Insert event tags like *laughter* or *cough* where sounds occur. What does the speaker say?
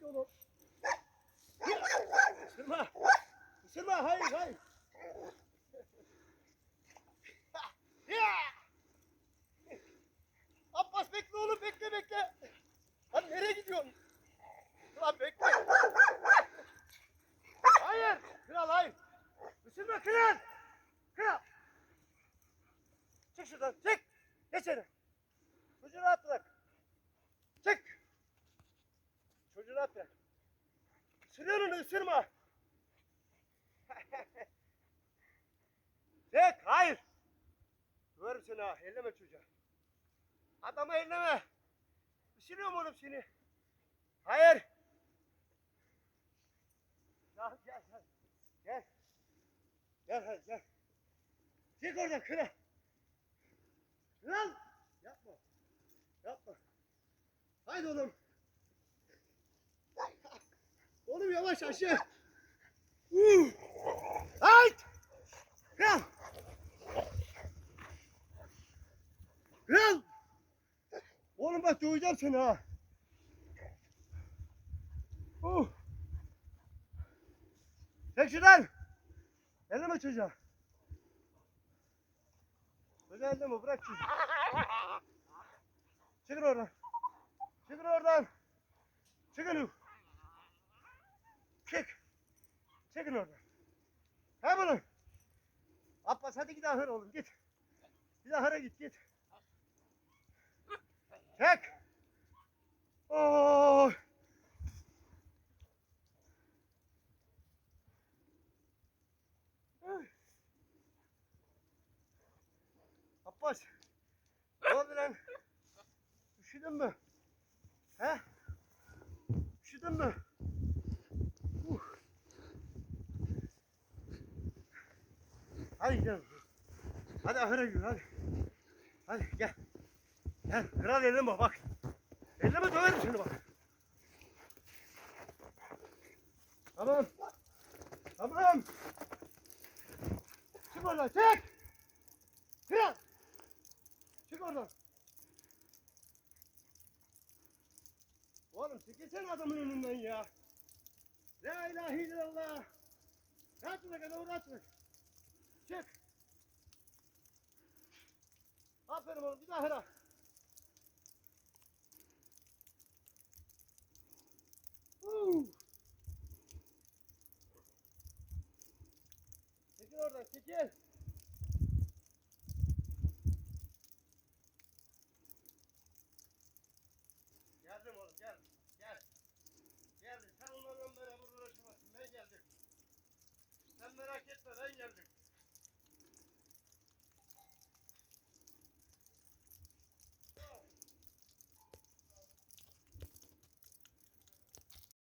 Haydi oğlum. Isırma. Isırma. Hayır hayır. Abbas bekle oğlum bekle bekle. Lan nereye gidiyorsun? Lan bekle. Hayır. Kral hayır. Isırma kral. Kral. Çık şuradan çık. Geç yere. Çocuğu rahat bırak. Çık. Rahat bırak. Isırıyor onu ısırma. *laughs* Çık hayır. Döverim seni ha. Elleme çocuğa. Adamı elleme. Isırıyorum oğlum seni. Hayır. Gel gel gel. Gel. Gel hadi gel. Çık oradan kral. Kral. Yapma. Yapma. Haydi oğlum. Oğlum yavaş aşağı. Uh. Hayt. Kral. Kral. Oğlum bak döveceğim seni ha. Uh. Çek şuradan. Elleme çocuğa. Çocuğa elleme bırak çocuğu. Çıkın oradan. Çıkın oradan. Çıkın. Çık. Çıkın oradan. Hem oğlum. Abbas hadi git ahır oğlum git. Bir ahıra git git. Çek. Oo. Abbas. Ne oldu lan? Üşüdün mü? He? Üşüdün mü? Hadi gidelim. Hadi ahıra gir hadi. Hadi gel. Gel kral elleme bak. Elleme döverim seni bak. Tamam. Tamam. Çık oradan çık. Kral. Çık oradan. Oğlum çekilsene adamın önünden ya. La ilahe illallah. Rahat bırak adamı rahat Çık. Aferin oğlum bir daha. Uh. Çekil oradan çekil. Geldim oğlum gel. Gel. Geldim. Sen onlarla beraber uğraşamazsın. Ben geldim. Sen merak etme ben geldim.